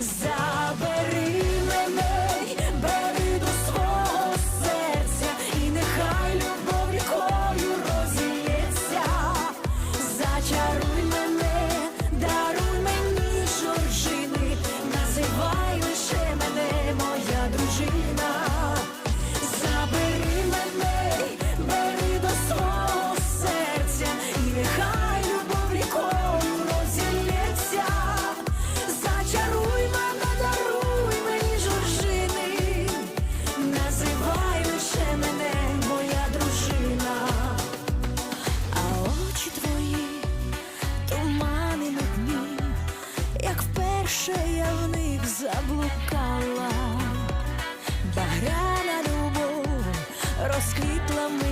Забери мене, бери до свого серця, і нехай любов рікою розілється. Зачаруй як я в них заблукала, багряна любов розквітла мені,